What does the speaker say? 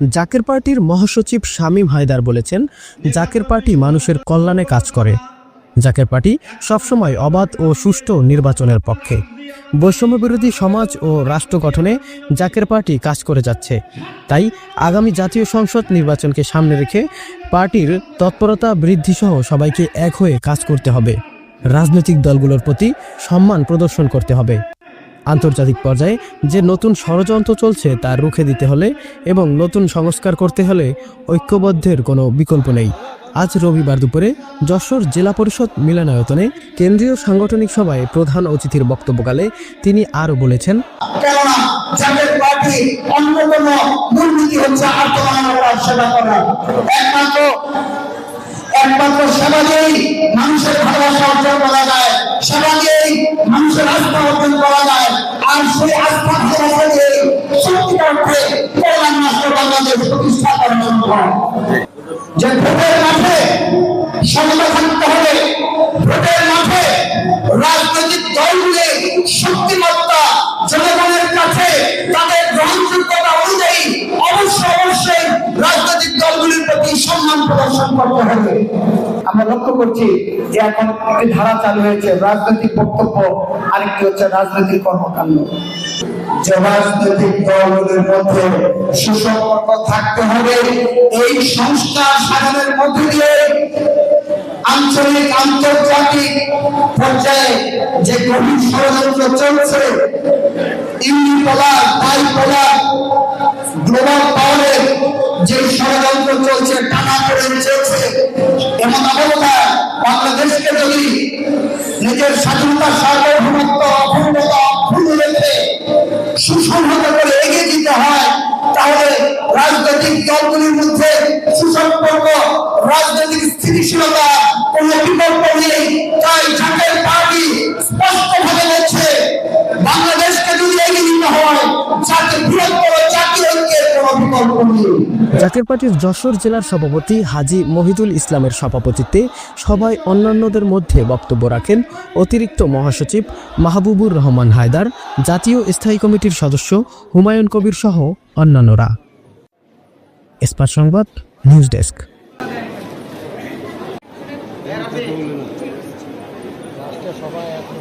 জাকের পার্টির মহাসচিব শামীম হায়দার বলেছেন, জাকের পার্টি মানুষের কল্যাণে কাজ করে। জাকের পার্টি সবসময় অবাধ ও সুষ্ঠু নির্বাচনের পক্ষে। বৈষম্য বিরোধী সমাজ ও রাষ্ট্র গঠনে জাকের পার্টি কাজ করে যাচ্ছে। তাই আগামী জাতীয় সংসদ নির্বাচনকে সামনে রেখে পার্টির তৎপরতা বৃদ্ধিসহ সবাইকে এক হয়ে কাজ করতে হবে। রাজনৈতিক দলগুলোর প্রতি সম্মান প্রদর্শন করতে হবে। আন্তর্জাতিক পর্যায়ে যে নতুন ষড়যন্ত্র চলছে তা রুখে দিতে হলে এবং নতুন সংস্কার করতে হলে ঐক্যবদ্ধের কোনো বিকল্প নেই। আজ রবিবার দুপুরে যশোর জেলা পরিষদ মিলনায়তনে কেন্দ্রীয় সাংগঠনিক সভায় প্রধান অতিথির বক্তব্যকালে তিনি আরও বলেছেন একমাত্র সেবা দিয়েই মানুষের ভালোবাসা অর্জন করা যায়। সেবা দিয়েই মানুষের আস্থা যে ভোটের মাঠে সমতা থাকতে হবে, ভোটের মাঠে রাজনৈতিক দলগুলি শক্তিমত্তা জনগণের কাছে তাদের গ্রহণযোগ্যতা অনুযায়ী অবশ্যই অবশ্যই রাজনৈতিক দলগুলির প্রতি সম্মান প্রদর্শন করতে হবে। আমরা লক্ষ্য করছি যে এখন একটি ধারা চালু হয়েছে, রাজনৈতিক বক্তব্য, আরেকটি হচ্ছে রাজনৈতিক কর্মকাণ্ড। যে রাজনৈতিক দলগুলির মধ্যে সুসম্পর্ক থাকতে হবে। এই সংস্কার সাধনের মধ্যে দিয়ে আঞ্চলিক আন্তর্জাতিক পর্যায়ে যে গভীর ষড়যন্ত্র চলছে ইউনিপোলার বাইপোলার, গ্লোবাল পাওয়ারের যে ষড়যন্ত্র চলছে, টানা পড়ে চলছে, এমন অবস্থায় বাংলাদেশকে যদি নিজের স্বাধীনতা সার্বভৌমত্ব রাজনৈতিক স্থিতিশীলতা কোনো বিকল্প নেই, তাই জাতীয় পার্টি স্পষ্টভাবে বলছে, বাংলাদেশকে যদি এগিয়ে দিতে হয় জাতীয় বৃহত্তর জাতীয় ঐক্যের কোনো বিকল্প নেই। জাকের পার্টির যশোর জেলার সভাপতি হাজি মহিদুল ইসলামের সভাপতিত্বে সভায় অন্যান্যদের মধ্যে বক্তব্য রাখেন অতিরিক্ত মহাসচিব মাহবুবুর রহমান হায়দার, জাতীয় স্থায়ী কমিটির সদস্য হুমায়ুন কবির সহ অন্যান্যরা। ইস্পাত সংবাদ, নিউজ ডেস্ক। সবাই এখন